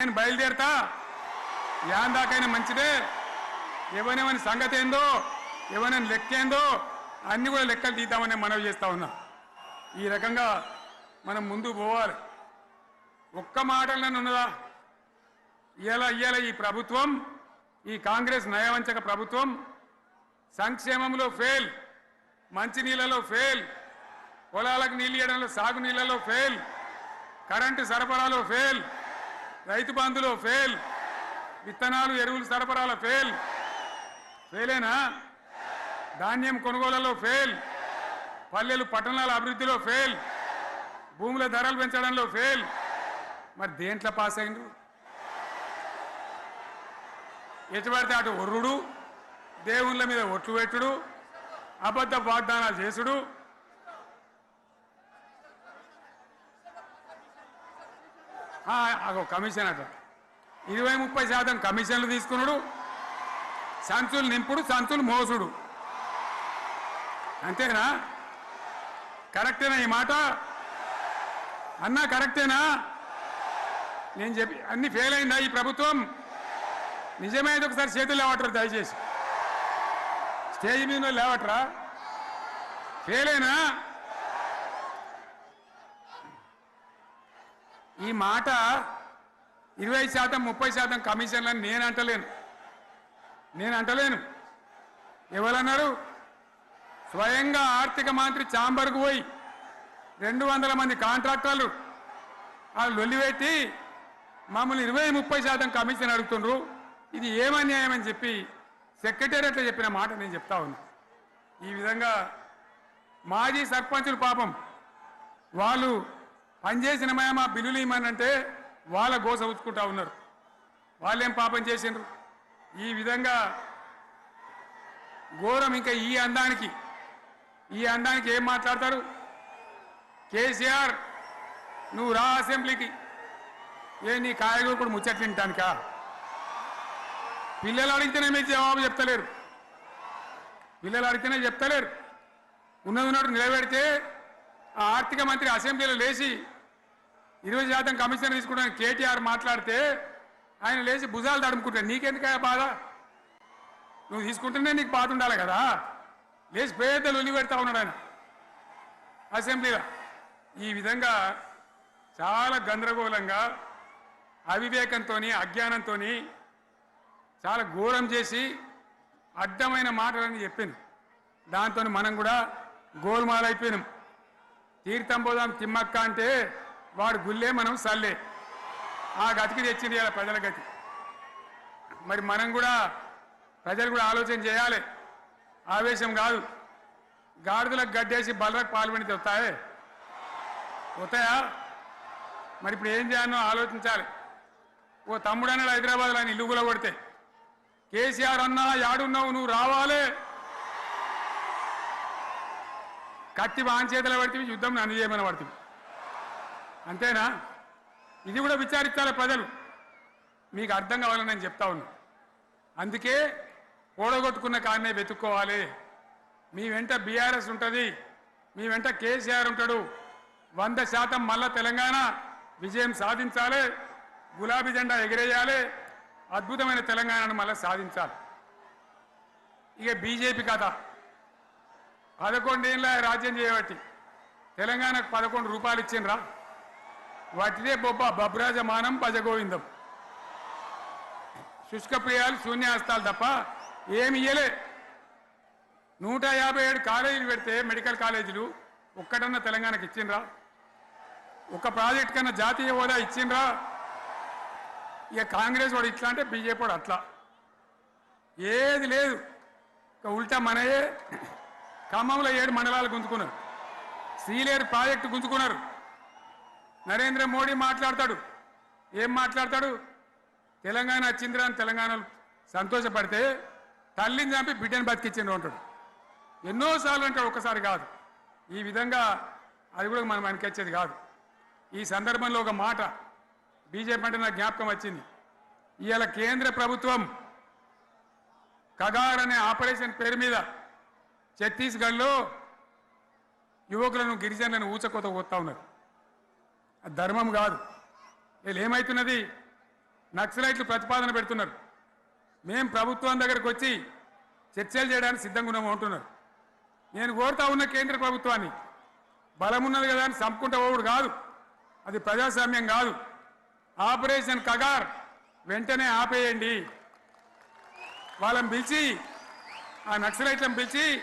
నేను బయలుదేరతా? యాన్ దాకైనా మంచిదే. ఎవరెవని సంగతి ఏందో ఎవరైనా లెక్క ఏందో అన్ని కూడా లెక్కలు తీద్దామని మనవి చేస్తా ఉన్నా. ఈ రకంగా మనం ముందు పోవాలి. ఒక్క మాటలను ఉన్నదా? ఇవాళ ఇవాళ ఈ ప్రభుత్వం ఈ కాంగ్రెస్ నయవంచక ప్రభుత్వం సంక్షేమంలో ఫెయిల్ మంచినీళ్ళలో ఫెయిల్ పొలాలకు నీళ్ళు ఇవ్వడంలో సాగు నీళ్ళలో ఫెయిల్ కరెంటు సరఫరాలో ఫెయిల్ రైతు బంధులో ఫెయిల్. విత్తనాలు ఎరువులు సరఫరాలో ఫెయిల్. ఫెయిలేనా? ధాన్యం కొనుగోళ్ళలో ఫెయిల్. పల్లెలు పట్టణాల అభివృద్ధిలో ఫెయిల్. భూముల ధరలు పెంచడంలో ఫెయిల్. మరి దేంట్లో పాస్ అయిండు? ఎటు పడితే అటు ఒర్రుడు దేవుళ్ళ మీద ఒట్లు పెట్టుడు అబద్ధ వాగ్దానాలు చేసుడు అగో కమిషన్ అట ఇరవై ముప్పై శాతం కమిషన్లు తీసుకున్నాడు. సంచులు నింపుడు సంచులు మోసుడు. అంతేనా? కరెక్టేనా ఈ మాట? అన్నా కరెక్టేనా? నేను చెప్పి అన్ని ఫెయిల్ అయిందా ఈ ప్రభుత్వం? నిజమైంది ఒకసారి చేతులు లేవటరు దయచేసి. స్టేజ్ మీద లేవట్రా? ఫెయిల్ అయినా ఈ మాట ఇరవై శాతం ముప్పై శాతం కమిషన్లని నేను అంటలేను. నేను అంటలేను. ఎవరన్నారు? స్వయంగా ఆర్థిక మంత్రి చాంబర్కు పోయి రెండు వందల మంది కాంట్రాక్టర్లు వాళ్ళు లొల్లిపెట్టి మమ్మల్ని ఇరవై ముప్పై శాతం కమిషన్ అడుగుతుండ్రు. ఇది ఏమన్యాయం అని చెప్పి సెక్రటేరియట్లో చెప్పిన మాట నేను చెప్తా ఉన్నా. ఈ విధంగా మాజీ సర్పంచులు పాపం వాళ్ళు పనిచేసిన మా బిల్లులు ఇమ్మనంటే వాళ్ళ గోస ఉంచుకుంటా ఉన్నారు. వాళ్ళేం పాపం చేసిండ్రు? ఈ విధంగా ఘోరం ఇంకా ఈ అందానికి ఈ అందానికి ఏం మాట్లాడతారు? కేసీఆర్ నువ్వు రా అసెంబ్లీకి. ఏ నీ కాయగూరకుడు ముచ్చట్లు తింటానికా పిల్లలు అడిగితేనే మీకు జవాబు చెప్తలేరు. పిల్లలు అడిగితేనే చెప్తలేరు. ఉన్నది ఉన్నట్టు నిలబెడితే ఆ ఆర్థిక మంత్రి అసెంబ్లీలో లేచి ఇరవై శాతం కమిషన్ తీసుకుంటాను కేటీఆర్ మాట్లాడితే ఆయన లేచి భుజాలు తడుముకుంటాడు నీకెందుక బాధ? నువ్వు తీసుకుంటేనే నీకు బాధ ఉండాలి కదా. లేచి పేదలు ఉల్లి పెడతా ఉన్నాడు ఆయన అసెంబ్లీలో. ఈ విధంగా చాలా గందరగోళంగా అవివేకంతో అజ్ఞానంతో చాలా ఘోరం చేసి అడ్డమైన మాటలని చెప్పింది దాంతో మనం కూడా గోల్మాలైపోయినాం. తీర్థం పోదాం తిమ్మక్క అంటే వాడు గుల్లే మనం సల్లే. ఆ గతికి తెచ్చింది ఇలా ప్రజల గతి. మరి మనం కూడా ప్రజలు కూడా ఆలోచన చేయాలి. ఆవేశం కాదు. గాడిదలకు గడ్డేసి బలరకు పాల్పడితే వస్తాయే? వస్తాయా? మరి ఇప్పుడు ఏం చేయాలో ఆలోచించాలి. ఓ తమ్ముడు అన్నాడు హైదరాబాద్లో ఆయన ఇల్లు కూడా కొడితే కేసీఆర్ అన్నా యాడున్నావు నువ్వు రావాలే. కత్తి వాన్ చేతిలో పడితే యుద్ధం నన్ను చేయమని పడుతుంది. అంతేనా? ఇది కూడా విచారించాలి ప్రజలు. మీకు అర్థం కావాలని నేను చెప్తా ఉన్నా. అందుకే ఓడగొట్టుకున్న కాడనే వెతుక్కోవాలి. మీ వెంట బీఆర్ఎస్ ఉంటుంది. మీ వెంట కేసీఆర్ ఉంటాడు. వంద శాతం మళ్ళా తెలంగాణ విజయం సాధించాలి. గులాబీ జెండా ఎగిరేయాలి. అద్భుతమైన తెలంగాణను మళ్ళీ సాధించాలి. ఇక బీజేపీ కథ. పదకొండేళ్ళ రాజ్యం చేయబట్టి తెలంగాణకు పదకొండు రూపాయలు ఇచ్చిండ్రా. వాటిదే బొబ్బ బబ్రాజమానం భజగోవిందం శుష్క ప్రియాలు శూన్యాస్తాలు తప్ప ఏమి ఇయ్యలే. నూట యాభై ఏడు కాలేజీలు పెడితే మెడికల్ కాలేజీలు ఒక్కటన్నా తెలంగాణకు ఇచ్చిండ్రా. ఒక ప్రాజెక్ట్ కన్నా జాతీయ హోదా ఇచ్చిండ్రా. ఇక కాంగ్రెస్ వాడు ఇట్లా అంటే బీజేపీ వాడు అట్లా. ఏది లేదు. ఇక ఉల్టా మనయే. ఖమ్మంలో ఏడు మండలాలు గుంజుకున్నారు. సీలేరు ప్రాజెక్టు గుంజుకున్నారు. నరేంద్ర మోడీ మాట్లాడతాడు. ఏం మాట్లాడతాడు? తెలంగాణ వచ్చిందిరా అని తెలంగాణలో సంతోషపడితే తల్లిని చంపి బిడ్డను బతికిచ్చిండు అంటాడు. ఎన్నోసార్లు అంటాడు ఒక్కసారి కాదు. ఈ విధంగా అది కూడా మనం వెనకొచ్చేది కాదు. ఈ సందర్భంలో ఒక మాట బీజేపీ అంటే నాకు జ్ఞాపకం వచ్చింది. ఇవాళ కేంద్ర ప్రభుత్వం కగార్ అనే ఆపరేషన్ పేరు మీద ఛత్తీస్గఢ్లో యువకులను గిరిజనులను ఊచకోత పోతా ఉన్నారు. అది ధర్మం కాదు. వీళ్ళు ఏమవుతున్నది నక్సలైట్లు ప్రతిపాదన పెడుతున్నారు. మేము ప్రభుత్వం దగ్గరకు వచ్చి చర్చలు చేయడానికి సిద్ధంగా ఉన్నాము అంటున్నారు. నేను కోరుతా ఉన్న కేంద్ర ప్రభుత్వాన్ని బలమున్నది కదా అని చంపుకుంటా పోవుడు కాదు. అది ప్రజాస్వామ్యం కాదు. ఆపరేషన్ కగార్ వెంటనే ఆపేయండి. వాళ్ళని పిలిచి ఆ నక్సలైట్లను పిలిచి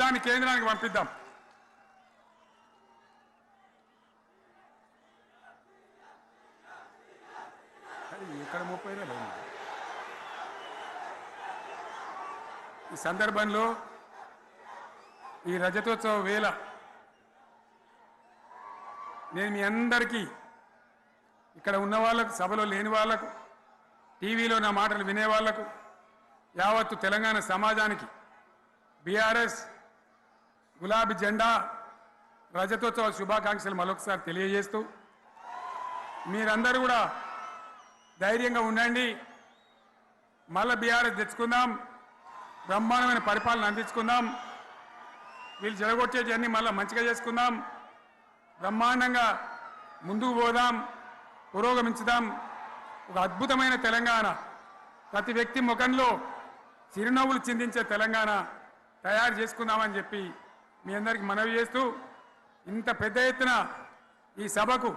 దాన్ని కేంద్రానికి పంపిద్దాం. ఇక్కడ ఎక్కడ ముప్పై ఈ సందర్భంలో ఈ రజతోత్సవ వేళ నేను మీ అందరికీ ఇక్కడ ఉన్న వాళ్ళకు సభలో లేని వాళ్ళకు టీవీలో నా మాటలు వినే వాళ్ళకు యావత్తు తెలంగాణ సమాజానికి బీఆర్ఎస్ గులాబీ జెండా రజతోత్సవ శుభాకాంక్షలు మరొకసారి తెలియజేస్తూ మీరందరూ కూడా ధైర్యంగా ఉండండి. మళ్ళీ బీఆర్ఎస్ తెచ్చుకుందాం. బ్రహ్మాండమైన పరిపాలన అందించుకుందాం. వీళ్ళు జరగొచ్చేటివన్నీ మళ్ళీ మంచిగా చేసుకుందాం. బ్రహ్మాండంగా ముందుకు పోదాం. పురోగమించుదాం. ఒక అద్భుతమైన తెలంగాణ. ప్రతి వ్యక్తి ముఖంలో చిరునవ్వులు చిందించే తెలంగాణ. తయారు చేసుకుందామని చెప్పి మీ అందరికి మనవి చేస్తూ ఇంత పెద్ద ఎత్తున ఈ సభకు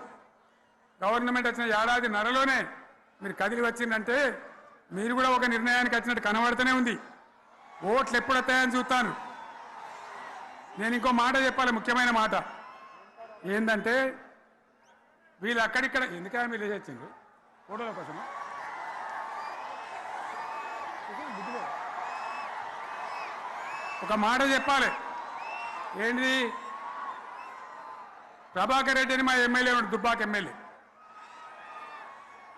గవర్నమెంట్ వచ్చిన ఏడాది నరలోనే మీరు కదిలి వచ్చిందంటే మీరు కూడా ఒక నిర్ణయానికి వచ్చినట్టు కనబడుతూనే ఉంది. ఓట్లు ఎప్పుడు వస్తాయని చూస్తాను. నేను ఇంకో మాట చెప్పాలి ముఖ్యమైన మాట. ఏంటంటే వీళ్ళు అక్కడిక్కడ ఎందుకైనా మీరు వచ్చిండ్రు? ఫోటోల కోసమా? ఒక మాట చెప్పాలి. ఏంటి ప్రభాకర్ రెడ్డి అని మా ఎమ్మెల్యే ఉన్నాడు దుబ్బాక ఎమ్మెల్యే.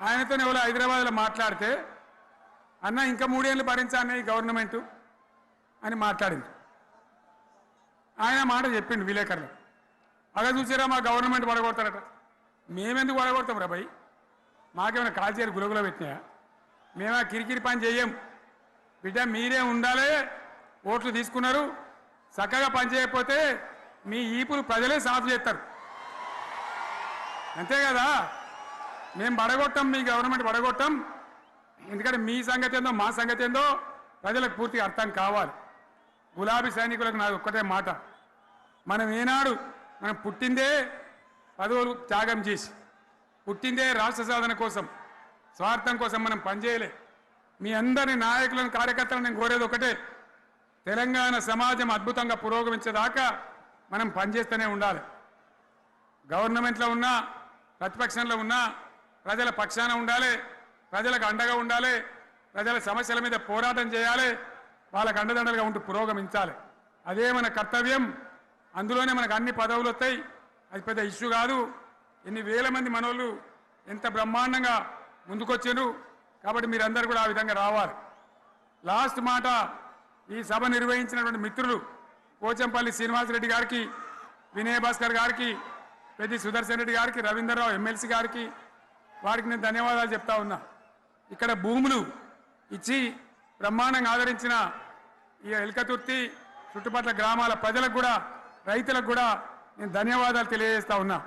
ఆయనతో ఎవరో హైదరాబాద్లో మాట్లాడితే అన్న ఇంకా మూడేళ్ళు భరించాలన్న ఈ గవర్నమెంట్ అని మాట్లాడింది. ఆయన మాట చెప్పిండు విలేకరులు. అలా చూసారా మా గవర్నమెంట్ పడగొడతారట మేమెందుకు పడగొడతాం రా భయ్? మాకేమైనా కాల్చేరు గులగుల పెట్టినాయా? మేమా కిరికిరి పని చెయ్యం. బిడ్డ మీరే ఉండాలి ఓట్లు తీసుకున్నారు. చక్కగా పని చేయకపోతే మీ ఈపులు ప్రజలే సాఫ్ చేస్తారు. అంతే కదా? మేము పడగొట్టాం మీ గవర్నమెంట్ పడగొట్టాం ఎందుకంటే మీ సంగతి ఏందో మా సంగతి ఏందో ప్రజలకు పూర్తిగా అర్థం కావాలి. గులాబీ సైనికులకు నాది ఒక్కటే మాట. మనం ఏనాడు మనం పుట్టిందే పదవులు త్యాగం చేసి పుట్టిందే రాష్ట్ర సాధన కోసం స్వార్థం కోసం మనం పనిచేయలే. మీ అందరి నాయకులను కార్యకర్తలను నేను కోరేది ఒకటే. తెలంగాణ సమాజం అద్భుతంగా పురోగమించేదాకా మనం పనిచేస్తూనే ఉండాలి. గవర్నమెంట్లో ఉన్నా ప్రతిపక్షంలో ఉన్నా ప్రజల పక్షాన ఉండాలి ప్రజలకు అండగా ఉండాలి ప్రజల సమస్యల మీద పోరాటం చేయాలి వాళ్ళకు అండదండలుగా ఉంటూ పురోగమించాలి. అదే మన కర్తవ్యం. అందులోనే మనకు అన్ని పదవులు వస్తాయి. అది పెద్ద ఇష్యూ కాదు. ఎన్ని వేల మంది మనోళ్ళు ఎంత బ్రహ్మాండంగా ముందుకొచ్చారు. కాబట్టి మీరందరూ కూడా ఆ విధంగా రావాలి. లాస్ట్ మాట ఈ సభ నిర్వహించినటువంటి మిత్రులు పోచంపల్లి శ్రీనివాసరెడ్డి గారికి వినయ్ భాస్కర్ గారికి పెద్ది సుదర్శన్ రెడ్డి గారికి రవీంద్రరావు ఎమ్మెల్సీ గారికి వారికి నేను ధన్యవాదాలు చెప్తా ఉన్నా. ఇక్కడ భూములు ఇచ్చి బ్రహ్మాండంగా ఆదరించిన ఈ ఎల్కతుర్తి చుట్టుపక్కల గ్రామాల ప్రజలకు కూడా రైతులకు కూడా నేను ధన్యవాదాలు తెలియజేస్తా ఉన్నా.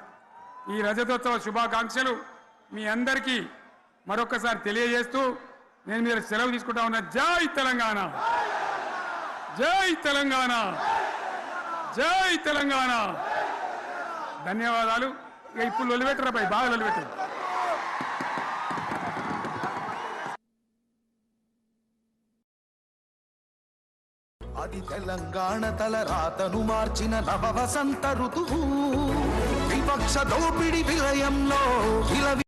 ఈ రజతోత్సవ శుభాకాంక్షలు మీ అందరికీ మరొకసారి తెలియజేస్తూ నేను మీరు సెలవు తీసుకుంటా ఉన్నా. జై తెలంగాణ! జై తెలంగాణ. జై తెలంగాణ. ధన్యవాదాలు. ఇక ఇప్పుడు లొలిపెట్టరా పై బాగా లొలిపెట్టరు అది తెలంగాణ తల రాతను మార్చిన నవ వసంత ఋతువు. విపక్ష దోపిడి విలయంలో విలవి